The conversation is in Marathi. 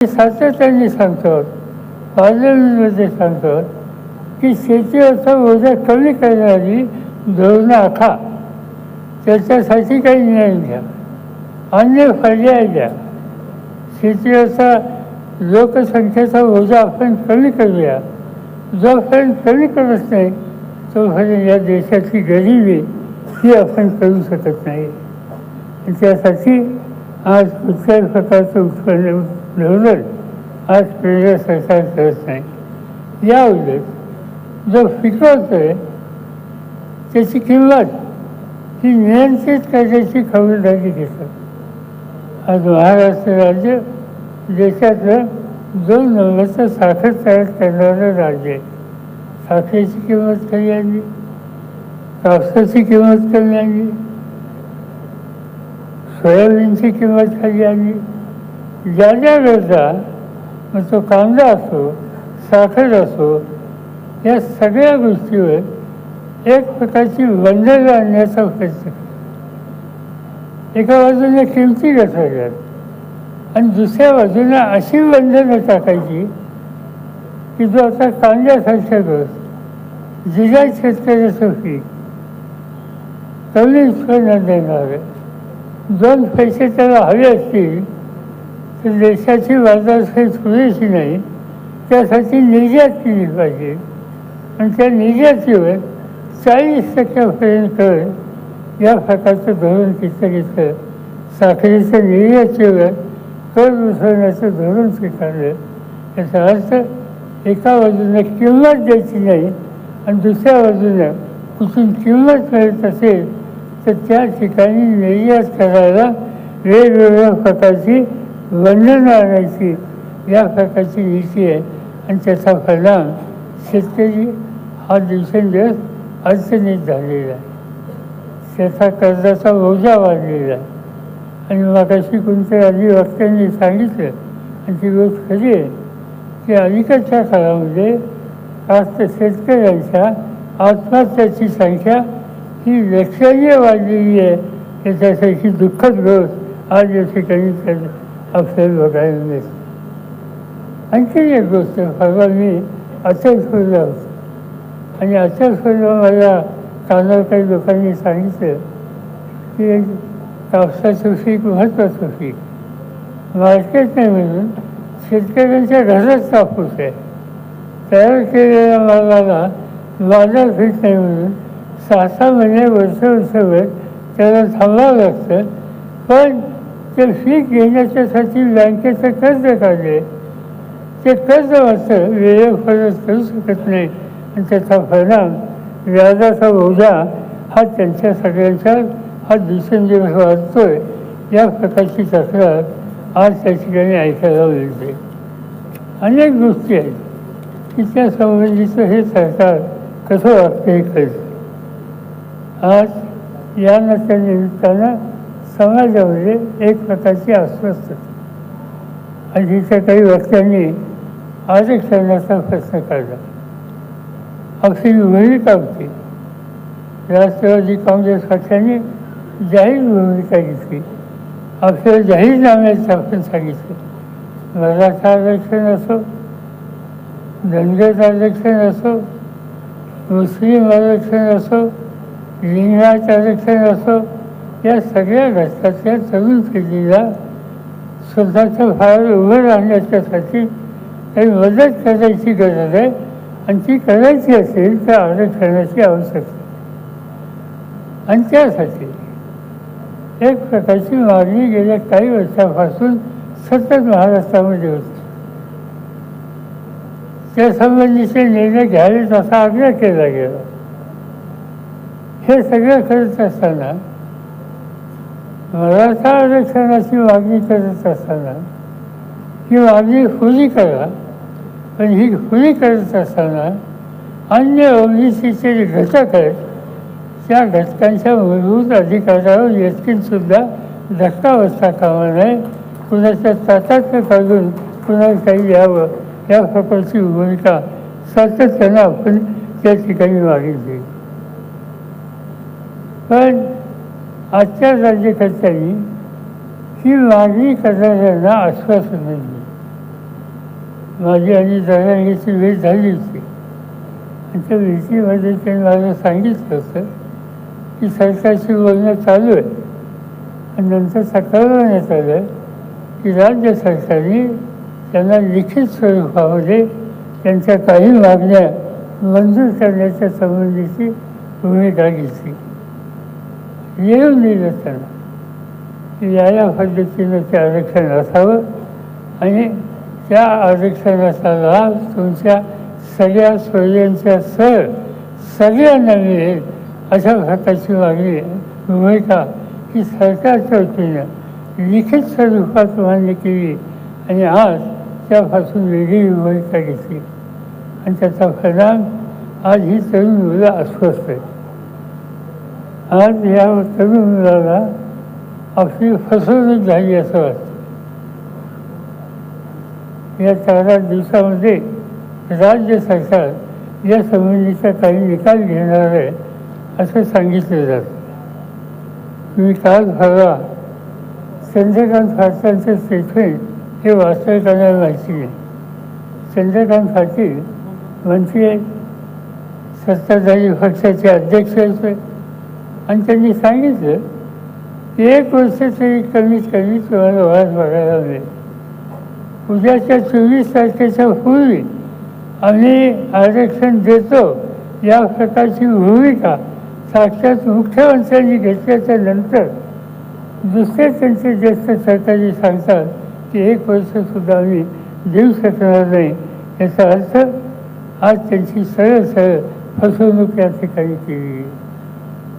सातत्याने सांगतो पार्लमेंटमध्ये सांगतो की शेतीवरचा ओझा कमी करणारी धोरणं आखा. त्याच्यासाठी काही निर्णय घ्या अन्य फायदे द्या. शेतीवरचा लोकसंख्येचा ओझा आपण कमी करूया. जोपर्यंत कमी करत नाही तोपर्यंत म्हणजे या देशाची गरिबी ही आपण करू शकत नाही. त्यासाठी आज कुठल्याही प्रकारचं उत्पन्न धोरण आज केंद्र सरकार करत नाही या उलट जो पिकवतोय त्याची किंमत ही नियंत्रित करण्याची खबरदारी घेतात आज महाराष्ट्र राज्य देशातलं दोन नंबरचं साखर तयार करणारं राज्य आहे. साखरेची किंमत कमी आली कापसाची किंमत कमी आली सोयाबीनची किंमत खाली आली ज्या ज्या गरजा मग तो कांदा असो साखर असो या सगळ्या गोष्टीवर एक प्रकारची बंधनं आणण्याचा प्रयत्न एका बाजूने किमती घसरल्यात आणि दुसऱ्या बाजूने अशी बंधनं टाकायची की जो आता कांद्यासारख्या गोष्ट जिजा शेतकऱ्यासाठी कमी उत्पन्न देणार दोन पैसे त्याला हवे असतील तर देशाची काही पुरेशी नाही त्यासाठी निर्यात केली पाहिजे. आणि त्या निर्यातीवर चाळीस टक्क्यापर्यंत कर या प्रकारचं धोरण तिथं साखरेच्या निर्यातीवर कर उसळण्याचं धोरण स्वीकारलं. याचा अर्थ एका बाजूने किंमत द्यायची नाही आणि दुसऱ्या बाजूनं कुठून किंमत मिळत असेल तर त्या ठिकाणी निर्यात करायला वेगवेगळ्या प्रकारची बंधनं आणायची या प्रकारची नीती आहे. आणि त्याचा परिणाम शेतकरी हा दिवसेंदिवस अडचणीत झालेला आहे. त्याचा कर्जाचा ओझा वाढलेला आहे. आणि मागाशी कोणत्या अधिवक्त्यांनी सांगितलं आणि ती गोष्ट खरी आहे की अलीकडच्या काळामध्ये खास शेतकऱ्यांच्या आत्महत्याची संख्या ही लक्षणीय वाढलेली आहे. त्याच्यासाठी दुःखद गोष्ट आज या ठिकाणी आपल्याला बघायला मिळते आणखी एक गोष्ट परवा मी अचल सोडला. होतो आणि अचल मला कानावर काही लोकांनी सांगितलं की कापसाचं पीक महत्त्वाचं पीक मार्केट नाही म्हणून शेतकऱ्यांच्या घरात कापूस आहे. तयार केलेल्या मालाला बाजारपेठ नाही म्हणून सहा सहा महिने वर्ष वर्षभर त्याला थांबावं लागतं. पण ते फी घेण्याच्यासाठी बँकेचं कर्ज काढले. ते कर्ज मात्र वेळेवर परत करू शकत नाही. आणि त्याचा परिणाम व्याजाचा ओझा हा त्यांच्या सगळ्यांच्या हा दिवसेंदिवस वाढतोय या प्रकारची तक्रार आज त्या ठिकाणी ऐकायला मिळते. अनेक गोष्टी आहेत की त्या संबंधीचं हे सरकार कसं वागतं हे कळतं. आज या नच्या निमित्तानं समाजामध्ये एक प्रकारची अस्वस्थता. आणि तिथं काही वक्त्यांनी आरक्षणाचा प्रश्न काढला. अगदी भूमिका होती राष्ट्रवादी काँग्रेस पक्षाने जाहीर भूमिका घेतली. आपल्याला जाहीरनाम्यात आपण सांगितलं. मराठा आरक्षण असो धनगर आरक्षण असो मुस्लिम आरक्षण असो लिंगायत आरक्षण असो या सगळ्या घटकातल्या तरुण पिढीला स्वतःचं फार उभं राहण्याच्यासाठी काही मदत करायची गरज आहे. आणि ती करायची असेल तर आरक्षणाची आवश्यकता आणि त्यासाठी एक प्रकारची मागणी गेल्या काही वर्षापासून सतत महाराष्ट्रामध्ये होती. त्यासंबंधीचे निर्णय घ्यावेत असा आग्रह केला गेला. हे सगळं करत असताना मराठा आरक्षणाची मागणी करत असताना ही मागणी खुली करा. पण ही खुली करत असताना अन्य ओबीसीचे जे घटक आहेत त्या घटकांच्या मूलभूत अधिकारावर येतकीनसुद्धा धक्का बसता कामा नये. कुणाच्या ताटात काढून कुणाला काही यावं या प्रकारची भूमिका सातत्यानं आपण त्या ठिकाणी मागितली. पण आजच्या राज्यकर्त्यांनी ही मागणी करणाऱ्यांना आश्वासन दिली. माझी आणि जरांगीची वेळ झाली होती. आणि त्या भीतीमध्ये त्यांनी मला सांगितलं होतं की सरकारशी बोलणं चालू आहे. आणि नंतर कळवण्यात आलं की राज्य सरकारने त्यांना लिखित स्वरूपामध्ये त्यांच्या काही मागण्या मंजूर करण्याच्या संबंधीची भूमिका घेतली. येऊन दिलं त्यांना की या या पद्धतीनं ते आरक्षण असावं आणि त्या आरक्षणाचा लाभ तुमच्या सगळ्या सोयींच्या सर सगळ्यांना मिळेल अशा प्रकारची मागणी भूमिका ही सरकारच्या वतीनं लिखित स्वरूपात मान्य केली आणि आज त्यापासून वेगळी भूमिका घेतली. आणि त्याचा परिणाम आज ही तरुण मुलं अस्वस्थ आहे आज या तरुण मुलाला आपली फसवणूक झाली असं वाटतं. या चार आठ दिवसामध्ये राज्य सरकार या संबंधीचा काही निकाल घेणार आहे असं सांगितलं जातं. तुम्ही काल परवा चंद्रकांत पाटलांचं स्टेटमेंट हे वास्तविकांना माहिती नाही चंद्रकांत पाटील म्हणजे सत्ताधारी पक्षाचे अध्यक्ष होते आणि त्यांनी सांगितलं की एक वर्ष तरी कमीत कमी तुम्हाला वाद बघायला मिळेल उद्याच्या चोवीस तारखेच्या पूर्वी आम्ही आरक्षण देतो या प्रकारची भूमिका साक्षात मुख्यमंत्र्यांनी घेतल्याच्या नंतर दुसरे त्यांचे ज्येष्ठ सरकारी सांगतात की एक वर्षसुद्धा आम्ही देऊ शकणार नाही. याचा अर्थ आज त्यांची सरळ सरळ फसवणूक या ठिकाणी केली.